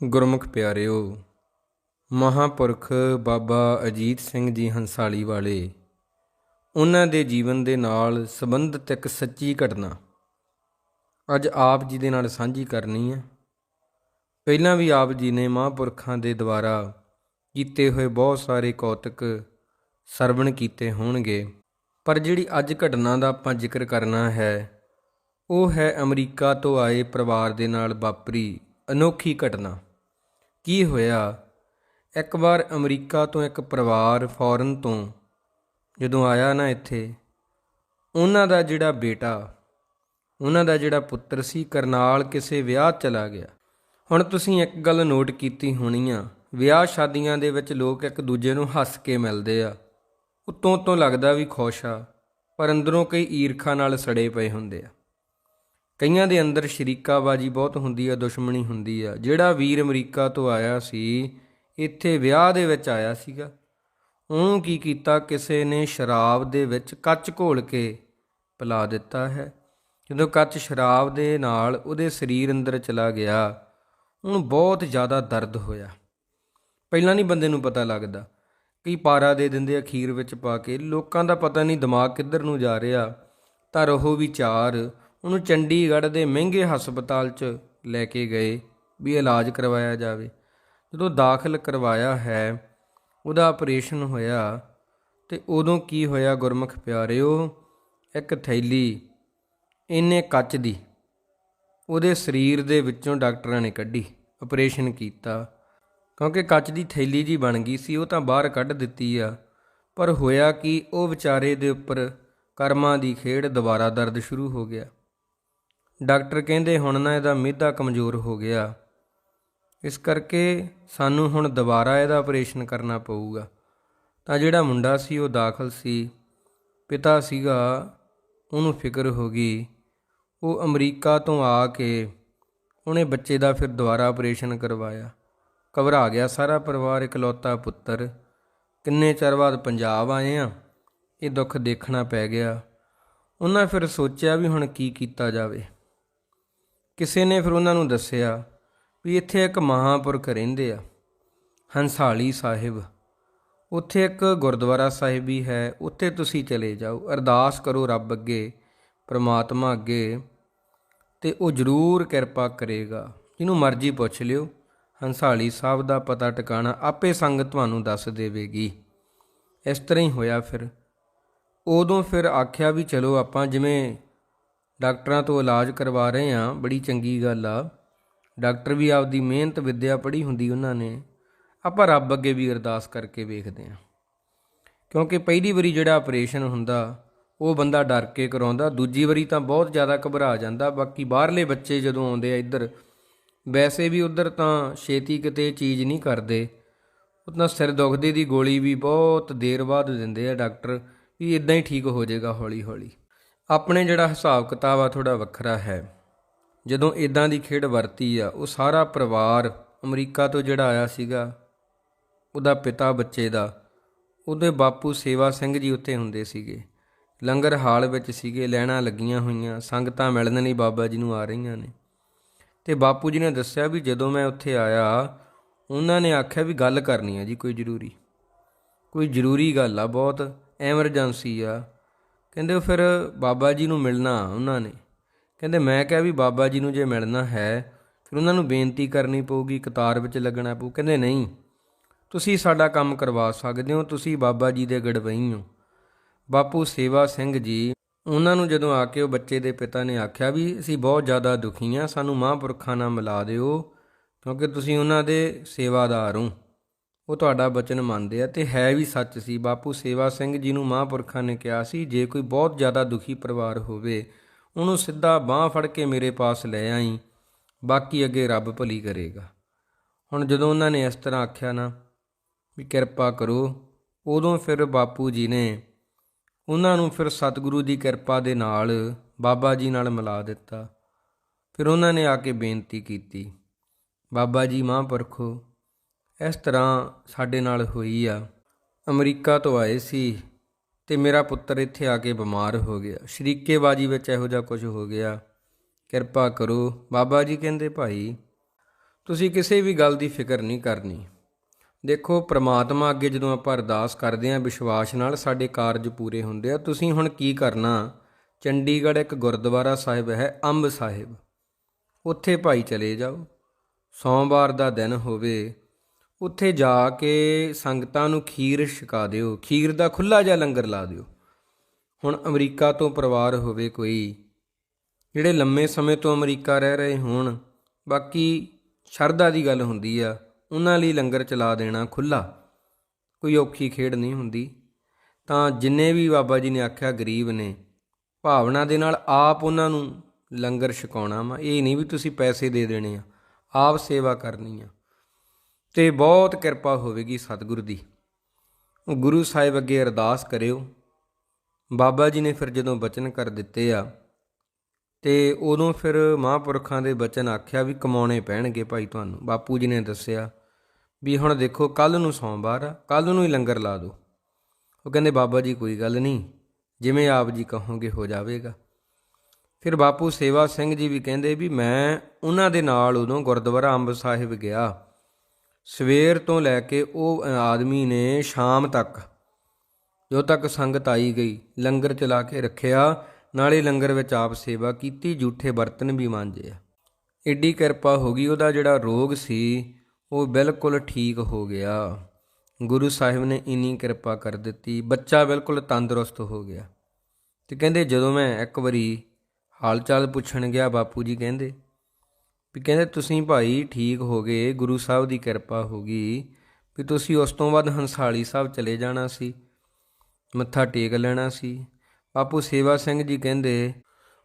ਗੁਰਮੁਖ ਪਿਆਰਿਓ, ਮਹਾਪੁਰਖ ਬਾਬਾ ਅਜੀਤ ਸਿੰਘ ਜੀ ਹੰਸਾਲੀ ਵਾਲੇ, ਉਹਨਾਂ ਦੇ ਜੀਵਨ ਦੇ ਨਾਲ ਸੰਬੰਧਿਤ ਇੱਕ ਸੱਚੀ ਘਟਨਾ। ਅੱਜ ਆਪ ਜੀ ਦੇ ਨਾਲ ਸਾਂਝੀ ਕਰਨੀ ਹੈ। ਪਹਿਲਾਂ ਵੀ ਆਪ ਜੀ ਨੇ ਮਹਾਂਪੁਰਖਾਂ ਦੇ ਦੁਆਰਾ ਕੀਤੇ ਹੋਏ ਬਹੁਤ ਸਾਰੇ ਕੌਤਕ ਸਰਵਣ ਕੀਤੇ ਹੋਣਗੇ, ਪਰ ਜਿਹੜੀ ਅੱਜ ਘਟਨਾ ਦਾ ਆਪਾਂ ਜ਼ਿਕਰ ਕਰਨਾ ਹੈ, ਉਹ ਹੈ ਅਮਰੀਕਾ ਤੋਂ ਆਏ ਪਰਿਵਾਰ ਦੇ ਨਾਲ ਵਾਪਰੀ ਅਨੋਖੀ ਘਟਨਾ। ਕੀ ਹੋਇਆ? ਇੱਕ ਵਾਰ ਅਮਰੀਕਾ ਤੋਂ ਇੱਕ ਪਰਿਵਾਰ ਫੌਰਨ ਤੋਂ ਜਦੋਂ ਆਇਆ ਨਾ ਇੱਥੇ, ਉਹਨਾਂ ਦਾ ਜਿਹੜਾ ਬੇਟਾ, ਉਹਨਾਂ ਦਾ ਜਿਹੜਾ ਪੁੱਤਰ ਸੀ, ਕਰਨਾਲ ਕਿਸੇ ਵਿਆਹ ਚਲਾ ਗਿਆ। ਹੁਣ ਤੁਸੀਂ ਇੱਕ ਗੱਲ ਨੋਟ ਕੀਤੀ ਹੋਣੀ ਆ, ਵਿਆਹ ਸ਼ਾਦੀਆਂ ਦੇ ਵਿੱਚ ਲੋਕ ਇੱਕ ਦੂਜੇ ਨੂੰ ਹੱਸ ਕੇ ਮਿਲਦੇ ਆ। ਉਤੋਂ ਤੋਂ ਲੱਗਦਾ ਵੀ ਖੁਸ਼ ਆ, ਪਰ ਅੰਦਰੋਂ ਕਈ ਈਰਖਾ ਨਾਲ ਸੜੇ ਪਏ ਹੁੰਦੇ ਆ। ਕਈਆਂ ਦੇ ਅੰਦਰ ਸ਼ਰੀਕਾਬਾਜੀ ਬਹੁਤ ਹੁੰਦੀ ਆ, ਦੁਸ਼ਮਣੀ ਹੁੰਦੀ ਆ। ਜਿਹੜਾ ਵੀਰ ਅਮਰੀਕਾ ਤੋਂ ਆਇਆ ਸੀ, ਇੱਥੇ ਵਿਆਹ ਦੇ ਵਿੱਚ ਆਇਆ ਸੀਗਾ। ਉਹ ਕੀ ਕੀਤਾ? ਕਿਸੇ ਨੇ ਸ਼ਰਾਬ ਦੇ ਵਿੱਚ ਕੱਚ ਘੋਲ ਕੇ ਪਿਲਾ ਦਿੱਤਾ ਹੈ। ਜਦੋਂ ਕੱਚ ਸ਼ਰਾਬ ਦੇ ਨਾਲ ਉਹਦੇ ਸਰੀਰ ਅੰਦਰ ਚਲਾ ਗਿਆ, ਉਹਨੂੰ ਬਹੁਤ ਜ਼ਿਆਦਾ ਦਰਦ ਹੋਇਆ। ਪਹਿਲਾਂ ਨਹੀਂ ਬੰਦੇ ਨੂੰ ਪਤਾ ਲੱਗਦਾ ਕਈ ਪਾਰਾ ਦੇ ਦਿੰਦੇ ਅਖੀਰ ਵਿੱਚ ਪਾ ਕੇ, ਲੋਕਾਂ ਦਾ ਪਤਾ ਨਹੀਂ ਦਿਮਾਗ ਕਿੱਧਰ ਨੂੰ ਜਾ ਰਿਹਾ, ਤਾਂ ਉਹ ਵਿਚਾਰ ਉਹਨੂੰ ਚੰਡੀਗੜ੍ਹ ਦੇ ਮਹਿੰਗੇ ਹਸਪਤਾਲ 'ਚ ਲੈ ਕੇ ਗਏ ਵੀ ਇਲਾਜ ਕਰਵਾਇਆ ਜਾਵੇ। ਜਦੋਂ ਦਾਖਲ ਕਰਵਾਇਆ ਹੈ, ਉਹਦਾ ਆਪਰੇਸ਼ਨ ਹੋਇਆ ਤੇ ਉਦੋਂ ਕੀ ਹੋਇਆ ਗੁਰਮੁਖ ਪਿਆਰਿਓ? ਇੱਕ ਥੈਲੀ, ਇੰਨੇ ਕੱਚ ਦੀ। ਉਹਦੇ ਸਰੀਰ ਦੇ ਵਿੱਚੋਂ ਡਾਕਟਰਾਂ ਨੇ ਕੱਢੀ, ਆਪਰੇਸ਼ਨ ਕੀਤਾ। ਕਿਉਂਕਿ ਕੱਚ ਦੀ ਥੈਲੀ ਜੀ ਬਣ ਗਈ ਸੀ, ਉਹ ਤਾਂ ਬਾਹਰ ਕੱਢ ਦਿੱਤੀ ਆ। ਪਰ ਹੋਇਆ ਕਿ, ਉਹ ਵਿਚਾਰੇ ਦੇ ਉੱਪਰ ਕਰਮਾਂ ਦੀ ਖੇਡ ਦੁਬਾਰਾ ਦਰਦ ਸ਼ੁਰੂ ਹੋ ਗਿਆ। ਡਾਕਟਰ ਕਹਿੰਦੇ ਹੁਣ ਨਾ ਇਹਦਾ ਮਿਹਦਾ ਕਮਜ਼ੋਰ ਹੋ ਗਿਆ। ਇਸ ਕਰਕੇ ਸਾਨੂੰ ਹੁਣ ਦੁਬਾਰਾ ਇਹਦਾ ਆਪਰੇਸ਼ਨ ਕਰਨਾ ਪਊਗਾ। ਤਾਂ ਜਿਹੜਾ ਮੁੰਡਾ ਸੀ, ਉਹ ਦਾਖਲ ਸੀ। ਪਿਤਾ ਸੀਗਾ, ਉਹਨੂੰ ਫਿਕਰ ਹੋ ਗਈ। ਉਹ ਅਮਰੀਕਾ ਤੋਂ ਆ ਕੇ ਉਹਨੇ ਬੱਚੇ ਦਾ ਫਿਰ ਦੁਬਾਰਾ ਆਪਰੇਸ਼ਨ ਕਰਵਾਇਆ। ਘਬਰਾ ਗਿਆ ਸਾਰਾ ਪਰਿਵਾਰ, ਇਕਲੌਤਾ ਪੁੱਤਰ। ਕਿੰਨੇ ਚਿਰ ਬਾਅਦ ਪੰਜਾਬ ਆਏ ਆ, ਇਹ ਦੁੱਖ ਦੇਖਣਾ ਪੈ ਗਿਆ। ਉਹਨਾਂ ਫਿਰ ਸੋਚਿਆ ਵੀ ਹੁਣ ਕੀ ਕੀਤਾ ਜਾਵੇ। ਕਿਸੇ ਨੇ ਫਿਰ ਉਹਨਾਂ ਨੂੰ ਦੱਸਿਆ ਵੀ ਇੱਥੇ ਇੱਕ ਮਹਾਪੁਰਖ ਰਹਿੰਦੇ ਆ, ਹੰਸਾਲੀ ਸਾਹਿਬ। ਉੱਥੇ ਇੱਕ ਗੁਰਦੁਆਰਾ ਸਾਹਿਬ ਵੀ ਹੈ, ਉੱਥੇ ਤੁਸੀਂ ਚਲੇ ਜਾਓ, ਅਰਦਾਸ ਕਰੋ ਰੱਬ ਅੱਗੇ, ਪ੍ਰਮਾਤਮਾ ਅੱਗੇ, ਤੇ ਉਹ ਜ਼ਰੂਰ ਕਿਰਪਾ ਕਰੇਗਾ। ਜਿਹਨੂੰ ਮਰਜ਼ੀ ਪੁੱਛ ਲਿਓ, ਹੰਸਾਲੀ ਸਾਹਿਬ ਦਾ ਪਤਾ ਟਿਕਾਣਾ ਆਪੇ ਸੰਗਤ ਤੁਹਾਨੂੰ ਦੱਸ ਦੇਵੇਗੀ। ਇਸ ਤਰ੍ਹਾਂ ਹੀ ਹੋਇਆ ਫਿਰ। ਉਦੋਂ ਫਿਰ ਆਖਿਆ ਵੀ ਚਲੋ ਆਪਾਂ ਜਿਵੇਂ ਡਾਕਟਰਾਂ ਤੋਂ ਇਲਾਜ ਕਰਵਾ ਰਹੇ ਆ ਬੜੀ ਚੰਗੀ ਗੱਲ ਆ। ਡਾਕਟਰ ਵੀ ਆਪਦੀ ਮਿਹਨਤ, ਵਿੱਦਿਆ ਪੜ੍ਹੀ ਹੁੰਦੀ ਉਹਨਾਂ ਨੇ। ਆਪਾਂ ਰੱਬ ਅੱਗੇ ਵੀ ਅਰਦਾਸ ਕਰਕੇ ਵੇਖਦੇ ਆ ਕਿਉਂਕਿ ਪਹਿਲੀ ਵਾਰੀ ਜਿਹੜਾ ਆਪਰੇਸ਼ਨ ਹੁੰਦਾ, ਉਹ ਬੰਦਾ ਡਰ ਕੇ ਕਰਾਉਂਦਾ, ਦੂਜੀ ਵਾਰੀ ਤਾਂ ਬਹੁਤ ਜ਼ਿਆਦਾ ਘਬਰਾ ਜਾਂਦਾ। ਬਾਕੀ ਬਾਹਰਲੇ ਬੱਚੇ ਜਦੋਂ ਆਉਂਦੇ ਆ ਇੱਧਰ, ਵੈਸੇ ਵੀ ਉੱਧਰ ਤਾਂ ਛੇਤੀ ਕਿਤੇ ਚੀਜ਼ ਨਹੀਂ ਕਰਦੇ। ਉਹ ਤਾਂ ਸਿਰ ਦੁਖਦੇ ਦੀ ਗੋਲੀ ਵੀ ਬਹੁਤ ਦੇਰ ਬਾਅਦ ਦਿੰਦੇ ਆ ਡਾਕਟਰ, ਵੀ ਇਦਾਂ ਹੀ ਠੀਕ ਹੋ ਜਾਏਗਾ ਹੌਲੀ ਹੌਲੀ ਆਪਣੇ ਜਿਹੜਾ ਹਿਸਾਬ ਕਿਤਾਬ ਆ ਥੋੜਾ ਵੱਖਰਾ ਹੈ। ਜਦੋਂ ਇਦਾਂ ਦੀ ਖੇਡ ਵਰਤੀ ਆ, ਉਹ ਸਾਰਾ ਪਰਿਵਾਰ ਅਮਰੀਕਾ ਤੋਂ ਜਿਹੜਾ ਆਇਆ ਸੀਗਾ, ਉਹਦਾ ਪਿਤਾ ਬੱਚੇ ਦਾ, ਉਹਦੇ ਬਾਪੂ ਸੇਵਾ ਸਿੰਘ ਜੀ ਉੱਥੇ ਹੁੰਦੇ ਸੀਗੇ। ਲੰਗਰ ਹਾਲ ਵਿੱਚ ਸੀਗੇ, ਲੈਣਾ ਲੱਗੀਆਂ ਹੋਈਆਂ, ਸੰਗਤਾਂ ਮਿਲਣ ਲਈ ਬਾਬਾ ਜੀ ਨੂੰ ਆ ਰਹੀਆਂ ਨੇ। ਤੇ ਬਾਪੂ ਜੀ ਨੇ ਦੱਸਿਆ ਵੀ ਜਦੋਂ ਮੈਂ ਉੱਥੇ ਆਇਆ, ਉਹਨਾਂ ਨੇ ਆਖਿਆ ਵੀ ਗੱਲ ਕਰਨੀ ਆ ਜੀ, ਕੋਈ ਜ਼ਰੂਰੀ। ਕੋਈ ਜ਼ਰੂਰੀ ਗੱਲ ਆ, ਬਹੁਤ ਐਮਰਜੈਂਸੀ ਆ। ਕਹਿੰਦੇ ਉਹ ਫਿਰ ਬਾਬਾ ਜੀ ਨੂੰ ਮਿਲਣਾ ਉਹਨਾਂ ਨੇ। ਕਹਿੰਦੇ ਮੈਂ ਕਿਹਾ ਵੀ ਬਾਬਾ ਜੀ ਨੂੰ ਜੇ ਮਿਲਣਾ ਹੈ, ਫਿਰ ਉਹਨਾਂ ਨੂੰ ਬੇਨਤੀ ਕਰਨੀ ਪਊਗੀ, ਕਤਾਰ ਵਿੱਚ ਲੱਗਣਾ ਪਊ। ਕਹਿੰਦੇ ਨਹੀਂ, ਤੁਸੀਂ ਸਾਡਾ ਕੰਮ ਕਰਵਾ ਸਕਦੇ ਹੋ, ਤੁਸੀਂ ਬਾਬਾ ਜੀ ਦੇ ਗੜਵਈ ਹੋ। ਬਾਪੂ ਸੇਵਾ ਸਿੰਘ ਜੀ, ਉਹਨਾਂ ਨੂੰ ਜਦੋਂ ਆ ਕੇ ਉਹ ਬੱਚੇ ਦੇ ਪਿਤਾ ਨੇ ਆਖਿਆ ਵੀ ਅਸੀਂ ਬਹੁਤ ਜ਼ਿਆਦਾ ਦੁਖੀ ਆ ਸਾਨੂੰ ਮਹਾਂਪੁਰਖਾਂ ਨਾਲ ਮਿਲਾ ਦਿਓ, ਕਿਉਂਕਿ ਤੁਸੀਂ ਉਹਨਾਂ ਦੇ ਸੇਵਾਦਾਰ ਹੋ। ਉਹ ਤੁਹਾਡਾ ਬਚਨ ਮੰਨਦੇ ਆ ਤੇ ਹੈ ਵੀ ਸੱਚ ਸੀ। ਬਾਪੂ ਸੇਵਾ ਸਿੰਘ ਜੀ ਨੂੰ ਮਹਾਂਪੁਰਖਾਂ ਨੇ ਕਿਹਾ ਸੀ, ਜੇ ਕੋਈ ਬਹੁਤ ਜ਼ਿਆਦਾ ਦੁਖੀ ਪਰਿਵਾਰ ਹੋਵੇ, ਉਹਨੂੰ ਸਿੱਧਾ ਬਾਹ ਫੜ ਕੇ ਮੇਰੇ ਪਾਸ ਲੈ ਆਈ, ਬਾਕੀ ਅੱਗੇ ਰੱਬ ਭਲੀ ਕਰੇਗਾ। ਹੁਣ ਜਦੋਂ ਉਹਨਾਂ ਨੇ ਇਸ ਤਰ੍ਹਾਂ ਆਖਿਆ ਨਾ ਵੀ ਕਿਰਪਾ ਕਰੋ, ਉਦੋਂ ਫਿਰ ਬਾਪੂ ਜੀ ਨੇ ਉਹਨਾਂ ਨੂੰ ਫਿਰ ਸਤਿਗੁਰੂ ਦੀ ਕਿਰਪਾ ਦੇ ਨਾਲ ਬਾਬਾ ਜੀ ਨਾਲ ਮਿਲਾ ਦਿੱਤਾ। ਫਿਰ ਉਹਨਾਂ ਨੇ ਆ ਕੇ ਬੇਨਤੀ ਕੀਤੀ, ਬਾਬਾ ਜੀ ਮਹਾਂਪੁਰਖੋ ਇਸ ਤਰ੍ਹਾਂ ਸਾਡੇ ਨਾਲ ਹੋਈ ਆ। ਅਮਰੀਕਾ ਤੋਂ ਆਏ ਸੀ ਤੇ ਮੇਰਾ ਪੁੱਤਰ ਇੱਥੇ ਆ ਕੇ ਬਿਮਾਰ ਹੋ ਗਿਆ। ਸ਼ਰੀਕੇਬਾਜੀ ਵਿੱਚ ਇਹੋ ਜਿਹਾ ਕੁਝ ਹੋ ਗਿਆ। ਕਿਰਪਾ ਕਰੋ, ਬਾਬਾ ਜੀ ਕਹਿੰਦੇ, ਭਾਈ, ਤੁਸੀਂ ਕਿਸੇ ਵੀ ਗੱਲ ਦੀ ਫਿਕਰ ਨਹੀਂ ਕਰਨੀ। ਦੇਖੋ, ਪ੍ਰਮਾਤਮਾ ਅੱਗੇ ਜਦੋਂ ਆਪਾਂ ਅਰਦਾਸ ਕਰਦੇ ਆਂ ਵਿਸ਼ਵਾਸ ਨਾਲ ਸਾਡੇ ਕਾਰਜ ਪੂਰੇ ਹੁੰਦੇ ਆ। ਤੁਸੀਂ ਹੁਣ ਕੀ ਕਰਨਾ? ਚੰਡੀਗੜ੍ਹ ਇੱਕ ਗੁਰਦੁਆਰਾ ਸਾਹਿਬ ਹੈ, ਅੰਬ ਸਾਹਿਬ। ਉੱਥੇ ਭਾਈ ਚਲੇ ਜਾਓ। ਸੋਮਵਾਰ ਦਾ ਦਿਨ ਹੋਵੇ ਉੱਥੇ ਜਾ ਕੇ ਸੰਗਤਾਂ ਨੂੰ ਖੀਰ ਛਕਾ ਦਿਓ, ਖੀਰ ਦਾ ਖੁੱਲਾ ਜਿਹਾ ਲੰਗਰ ਲਾ ਦਿਓ। ਹੁਣ ਅਮਰੀਕਾ ਤੋਂ ਪਰਿਵਾਰ ਹੋਵੇ ਕੋਈ, ਜਿਹੜੇ ਲੰਮੇ ਸਮੇਂ ਤੋਂ ਅਮਰੀਕਾ ਰਹਿ ਰਹੇ ਹੋਣ, ਬਾਕੀ ਸ਼ਰਧਾ ਦੀ ਗੱਲ ਹੁੰਦੀ ਆ, ਉਹਨਾਂ ਲਈ ਲੰਗਰ ਚਲਾ ਦੇਣਾ ਖੁੱਲਾ ਕੋਈ ਔਖੀ ਖੇਡ ਨਹੀਂ ਹੁੰਦੀ। ਤਾਂ ਜਿੰਨੇ ਵੀ ਬਾਬਾ ਜੀ ਨੇ ਆਖਿਆ ਗਰੀਬ ਨੇ, ਭਾਵਨਾ ਦੇ ਨਾਲ ਆਪ ਉਹਨਾਂ ਨੂੰ ਲੰਗਰ ਛਕਾਉਣਾ ਵਾ। ਇਹ ਨਹੀਂ ਵੀ ਤੁਸੀਂ ਪੈਸੇ ਦੇ ਦੇਣੇ ਆ, ਆਪ ਸੇਵਾ ਕਰਨੀ ਆ। ਤੇ ਬਹੁਤ ਕਿਰਪਾ ਹੋਵੇਗੀ ਸਤਿਗੁਰੂ ਦੀ। ਗੁਰੂ ਸਾਹਿਬ ਅੱਗੇ ਅਰਦਾਸ ਕਰਿਓ। ਬਾਬਾ ਜੀ ਨੇ ਫਿਰ ਜਦੋਂ ਬਚਨ ਕਰ ਦਿੱਤੇ ਆ, ਤੇ ਉਦੋਂ ਫਿਰ ਮਹਾਂਪੁਰਖਾਂ ਦੇ ਬਚਨ ਆਖਿਆ ਵੀ ਕਮਾਉਣੇ ਪੈਣਗੇ ਭਾਈ ਤੁਹਾਨੂੰ। ਬਾਪੂ ਜੀ ਨੇ ਦੱਸਿਆ ਵੀ ਹੁਣ ਦੇਖੋ ਕੱਲ ਨੂੰ ਸੋਮਵਾਰ ਆ ਕੱਲ ਨੂੰ ਹੀ ਲੰਗਰ ਲਾ ਦਿਓ। ਉਹ ਕਹਿੰਦੇ, ਬਾਬਾ ਜੀ, ਕੋਈ ਗੱਲ ਨਹੀਂ, ਜਿਵੇਂ ਆਪ ਜੀ ਕਹੋਗੇ ਹੋ ਜਾਵੇਗਾ। ਫਿਰ ਬਾਪੂ ਸੇਵਾ ਸਿੰਘ ਜੀ ਵੀ ਕਹਿੰਦੇ ਵੀ ਮੈਂ ਉਹਨਾਂ ਦੇ ਨਾਲ ਉਦੋਂ ਗੁਰਦੁਆਰਾ ਅੰਬ ਸਾਹਿਬ ਗਿਆ। ਸਵੇਰ ਤੋਂ ਲੈ ਕੇ ਉਹ ਆਦਮੀ ਨੇ ਸ਼ਾਮ ਤੱਕ ਜੋ ਤੱਕ ਸੰਗਤ ਆਈ ਗਈ, ਲੰਗਰ ਚਲਾ ਕੇ ਰੱਖਿਆ, ਨਾਲੇ ਲੰਗਰ ਵਿੱਚ ਆਪ ਸੇਵਾ ਕੀਤੀ ਝੂਠੇ ਬਰਤਨ ਵੀ ਮਾਂਜੇ ਏਡੀ ਕਿਰਪਾ ਹੋ ਗਈ, ਉਹਦਾ ਜਿਹੜਾ ਰੋਗ ਸੀ, ਉਹ ਬਿਲਕੁਲ ਠੀਕ ਹੋ ਗਿਆ। ਗੁਰੂ ਸਾਹਿਬ ਨੇ ਇਨੀ ਕਿਰਪਾ ਕਰ ਦਿੱਤੀ, ਬੱਚਾ ਬਿਲਕੁਲ ਤੰਦਰੁਸਤ ਹੋ ਗਿਆ। ਤੇ ਕਹਿੰਦੇ ਜਦੋਂ ਮੈਂ ਇੱਕ ਵਾਰੀ ਹਾਲ ਚਾਲ ਪੁੱਛਣ ਗਿਆ, ਬਾਪੂ ਜੀ ਕਹਿੰਦੇ ਵੀ ਕਹਿੰਦੇ ਤੁਸੀਂ ਭਾਈ ਠੀਕ ਹੋ ਗਏ, ਗੁਰੂ ਸਾਹਿਬ ਦੀ ਕਿਰਪਾ ਹੋ ਗਈ, ਵੀ ਤੁਸੀਂ ਉਸ ਤੋਂ ਬਾਅਦ ਹੰਸਾਲੀ ਸਾਹਿਬ ਚਲੇ ਜਾਣਾ ਸੀ, ਮੱਥਾ ਟੇਕ ਲੈਣਾ ਸੀ। ਬਾਪੂ ਸੇਵਾ ਸਿੰਘ ਜੀ ਕਹਿੰਦੇ,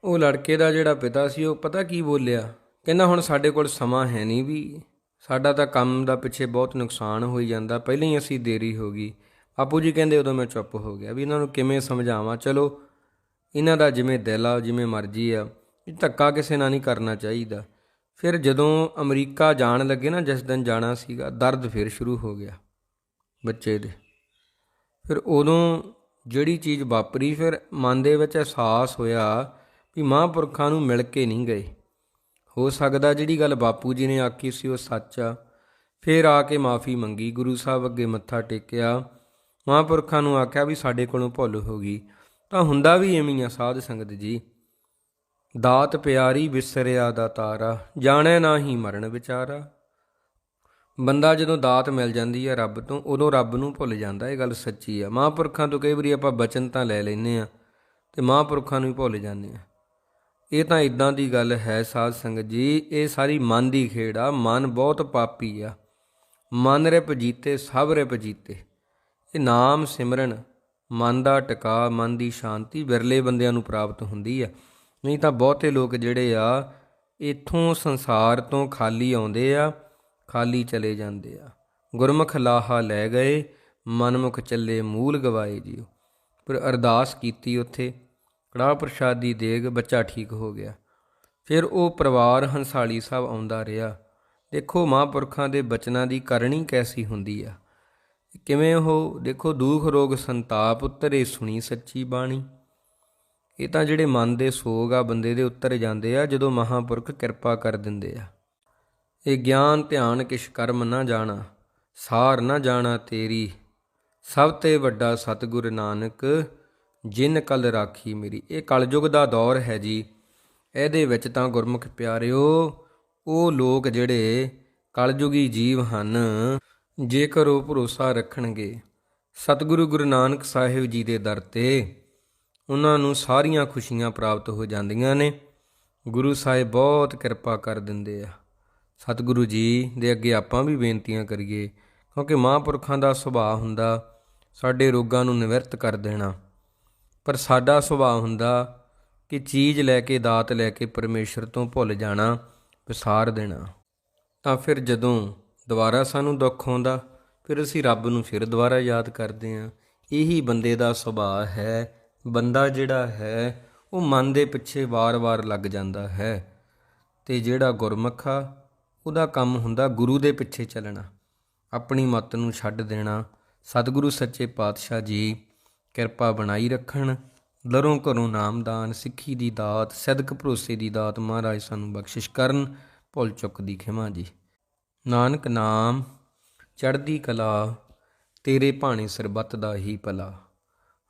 ਉਹ ਲੜਕੇ ਦਾ ਜਿਹੜਾ ਪਿਤਾ ਸੀ, ਉਹ ਪਤਾ ਕੀ ਬੋਲਿਆ? ਕਹਿੰਦਾ, ਹੁਣ ਸਾਡੇ ਕੋਲ ਸਮਾਂ ਹੈ ਨਹੀਂ ਵੀ, ਸਾਡਾ ਤਾਂ ਕੰਮ ਦਾ ਪਿੱਛੇ ਬਹੁਤ ਨੁਕਸਾਨ ਹੋਈ ਜਾਂਦਾ, ਪਹਿਲਾਂ ਹੀ ਅਸੀਂ ਦੇਰੀ ਹੋ ਗਈ। ਬਾਪੂ ਜੀ ਕਹਿੰਦੇ, ਉਦੋਂ ਮੈਂ ਚੁੱਪ ਹੋ ਗਿਆ ਵੀ ਇਹਨਾਂ ਨੂੰ ਕਿਵੇਂ ਸਮਝਾਵਾਂ? ਚਲੋ, ਇਹਨਾਂ ਦਾ ਜਿਵੇਂ ਦਿਲ ਆ, ਜਿਵੇਂ ਮਰਜ਼ੀ ਆ ਇਹ ਧੱਕਾ ਕਿਸੇ ਨਾਲ ਨਹੀਂ ਕਰਨਾ ਚਾਹੀਦਾ। ਫਿਰ ਜਦੋਂ ਅਮਰੀਕਾ ਜਾਣ ਲੱਗੇ ਨਾ, ਜਿਸ ਦਿਨ ਜਾਣਾ ਸੀਗਾ, ਦਰਦ ਫਿਰ ਸ਼ੁਰੂ ਹੋ ਗਿਆ ਬੱਚੇ ਦੇ। ਫਿਰ ਉਦੋਂ ਜਿਹੜੀ ਚੀਜ਼ ਵਾਪਰੀ, ਫਿਰ ਮਨ ਦੇ ਵਿੱਚ ਅਹਿਸਾਸ ਹੋਇਆ ਵੀ ਮਹਾਂਪੁਰਖਾਂ ਨੂੰ ਮਿਲ ਕੇ ਨਹੀਂ ਗਏ। ਹੋ ਸਕਦਾ ਜਿਹੜੀ ਗੱਲ ਬਾਪੂ ਜੀ ਨੇ ਆਖੀ ਸੀ, ਉਹ ਸੱਚ ਆ। ਫਿਰ ਆ ਕੇ ਮਾਫੀ ਮੰਗੀ, ਗੁਰੂ ਸਾਹਿਬ ਅੱਗੇ ਮੱਥਾ ਟੇਕਿਆ। ਮਹਾਂਪੁਰਖਾਂ ਨੂੰ ਆਖਿਆ ਵੀ ਸਾਡੇ ਕੋਲੋਂ ਭੁੱਲ ਹੋ ਗਈ। ਤਾਂ ਹੁੰਦਾ ਵੀ ਐਵੇਂ ਆ, ਸਾਧ ਸੰਗਤ ਜੀ। ਦਾਤ ਪਿਆਰੀ ਵਿਸਰਿਆ ਦਾ ਤਾਰਾ, ਜਾਣੈ ਨਾਹੀ ਮਰਨ ਵਿਚਾਰਾ। ਬੰਦਾ ਜਦੋਂ ਦਾਤ ਮਿਲ ਜਾਂਦੀ ਹੈ ਰੱਬ ਤੋਂ, ਉਦੋਂ ਰੱਬ ਨੂੰ ਭੁੱਲ ਜਾਂਦਾ, ਇਹ ਗੱਲ ਸੱਚੀ ਆ ਮਹਾਂਪੁਰਖਾਂ ਤੋਂ ਕਈ ਵਾਰੀ ਆਪਾਂ ਬਚਨ ਤਾਂ ਲੈ ਲੈਨੇ ਆ ਤੇ ਮਹਾਂਪੁਰਖਾਂ ਨੂੰ ਵੀ ਭੁੱਲ ਜਾਂਦੇ ਆ ਇਹ ਤਾਂ ਇਦਾਂ ਦੀ ਗੱਲ ਹੈ ਸਾਧ ਸੰਗਤ ਜੀ, ਇਹ ਸਾਰੀ ਮਨ ਦੀ ਖੇਡ ਆ, ਮਨ ਬਹੁਤ ਪਾਪੀ ਆ। ਮਨ ਰਿਪ ਜੀਤੇ ਸਭ ਰਿਪ ਜੀਤੇ ਇਹ ਨਾਮ ਸਿਮਰਨ, ਮਨ ਦਾ ਟਿਕਾ, ਮਨ ਦੀ ਸ਼ਾਂਤੀ ਵਿਰਲੇ ਬੰਦਿਆਂ ਨੂੰ ਪ੍ਰਾਪਤ ਹੁੰਦੀ ਆ ਨਹੀਂ ਤਾਂ ਬਹੁਤੇ ਲੋਕ ਜਿਹੜੇ ਆ, ਇਥੋਂ ਸੰਸਾਰ ਤੋਂ ਖਾਲੀ ਆਉਂਦੇ ਆ, ਖਾਲੀ ਚਲੇ ਜਾਂਦੇ ਆ। ਗੁਰਮੁਖ ਲਾਹਾ ਲੈ ਗਏ, ਮਨਮੁਖ ਚੱਲੇ ਮੂਲ ਗਵਾਏ ਜੀਓ। ਪਰ ਅਰਦਾਸ ਕੀਤੀ ਉੱਥੇ, ਕੜਾਹ ਪ੍ਰਸ਼ਾਦੀ ਦੇਗ ਬੱਚਾ ਠੀਕ ਹੋ ਗਿਆ। ਫਿਰ ਉਹ ਪਰਿਵਾਰ ਹੰਸਾਲੀ ਸਾਹਿਬ ਆਉਂਦਾ ਰਿਹਾ। ਦੇਖੋ ਮਹਾਂਪੁਰਖਾਂ ਦੇ ਬਚਨਾਂ ਦੀ ਕਰਨੀ ਕੈਸੀ ਹੁੰਦੀ ਆ। ਕਿਵੇਂ ਉਹ, ਦੇਖੋ ਦੁੱਖ ਰੋਗ ਸੰਤਾਪ ਉਤਰੇ ਸੁਣੀ ਸੱਚੀ ਬਾਣੀ। ਇਹ ਤਾਂ ਜਿਹੜੇ ਮਨ ਦੇ ਸੋਗ ਆ ਬੰਦੇ ਦੇ ਉੱਤਰ ਜਾਂਦੇ ਆ, ਜਦੋਂ ਮਹਾਂਪੁਰਖ ਕਿਰਪਾ ਕਰ ਦਿੰਦੇ ਆ। ਇਹ ਗਿਆਨ, ਧਿਆਨ ਕਿਛ ਕਰਮ ਨਾ ਜਾਣਾ, ਸਾਰ ਨਾ ਜਾਣਾ ਤੇਰੀ। ਸਭ ਤੇ ਵੱਡਾ ਸਤਿਗੁਰ ਨਾਨਕ, ਜਿਨ ਕਲ ਰਾਖੀ ਮੇਰੀ। ਇਹ ਕਲਯੁਗ ਦਾ ਦੌਰ ਹੈ ਜੀ। ਇਹਦੇ ਵਿੱਚ ਤਾਂ ਗੁਰਮੁਖ ਪਿਆਰਿਓ, ਉਹ ਲੋਕ ਜਿਹੜੇ ਕਲਯੁਗੀ ਜੀਵ ਹਨ, ਜੇਕਰ ਉਹ ਭਰੋਸਾ ਰੱਖਣਗੇ। ਸਤਿਗੁਰੂ ਗੁਰੂ ਨਾਨਕ ਸਾਹਿਬ ਜੀ ਦੇ ਦਰ ਤੇ ਉਹਨਾਂ ਨੂੰ ਸਾਰੀਆਂ ਖੁਸ਼ੀਆਂ ਪ੍ਰਾਪਤ ਹੋ ਜਾਂਦੀਆਂ ਨੇ। ਗੁਰੂ ਸਾਹਿਬ ਬਹੁਤ ਕਿਰਪਾ ਕਰ ਦਿੰਦੇ ਆ। ਸਤਿਗੁਰੂ ਜੀ ਦੇ ਅੱਗੇ ਆਪਾਂ ਵੀ ਬੇਨਤੀਆਂ ਕਰੀਏ, ਕਿਉਂਕਿ ਮਹਾਂਪੁਰਖਾਂ ਦਾ ਸੁਭਾਅ ਹੁੰਦਾ, ਸਾਡੇ ਰੋਗਾਂ ਨੂੰ ਨਿਵਰਤ ਕਰ ਦੇਣਾ। ਪਰ ਸਾਡਾ ਸੁਭਾਅ ਹੁੰਦਾ ਕਿ ਚੀਜ਼ ਲੈ ਕੇ, ਦਾਤ ਲੈ ਕੇ ਪਰਮੇਸ਼ਰ ਤੋਂ ਭੁੱਲ ਜਾਣਾ, ਵਿਸਾਰ ਦੇਣਾ। ਤਾਂ ਫਿਰ ਜਦੋਂ ਦੁਬਾਰਾ ਸਾਨੂੰ ਦੁੱਖ ਆਉਂਦਾ, ਫਿਰ ਅਸੀਂ ਰੱਬ ਨੂੰ ਫਿਰ ਦੁਬਾਰਾ ਯਾਦ ਕਰਦੇ ਹਾਂ। ਇਹੀ ਬੰਦੇ ਦਾ ਸੁਭਾਅ ਹੈ ਬੰਦਾ ਜਿਹੜਾ ਹੈ, ਉਹ ਮਨ ਦੇ ਪਿੱਛੇ ਵਾਰ-ਵਾਰ ਲੱਗ ਜਾਂਦਾ ਹੈ ਤੇ ਜਿਹੜਾ ਗੁਰਮੁਖ ਆ, ਉਹਦਾ ਕੰਮ ਹੁੰਦਾ ਗੁਰੂ ਦੇ ਪਿੱਛੇ ਚੱਲਣਾ। ਆਪਣੀ ਮੱਤ ਨੂੰ ਛੱਡ ਦੇਣਾ। ਸਤਿਗੁਰੂ ਸੱਚੇ ਪਾਤਸ਼ਾਹ ਜੀ, ਕਿਰਪਾ ਬਣਾਈ ਰੱਖਣ। ਦਰੋਂ ਘਰੋਂ ਨਾਮਦਾਨ, ਸਿੱਖੀ ਦੀ ਦਾਤ, ਸਦਕ ਭਰੋਸੇ ਦੀ ਦਾਤ ਮਹਾਰਾਜ ਸਾਨੂੰ ਬਖਸ਼ਿਸ਼ ਕਰਨ। ਭੁੱਲ ਚੁੱਕ ਦੀ ਖਿਮਾ ਜੀ। ਨਾਨਕ ਨਾਮ, ਚੜ੍ਹਦੀ ਕਲਾ, ਤੇਰੇ ਭਾਣੇ ਸਰਬੱਤ ਦਾ ਹੀ ਭਲਾ।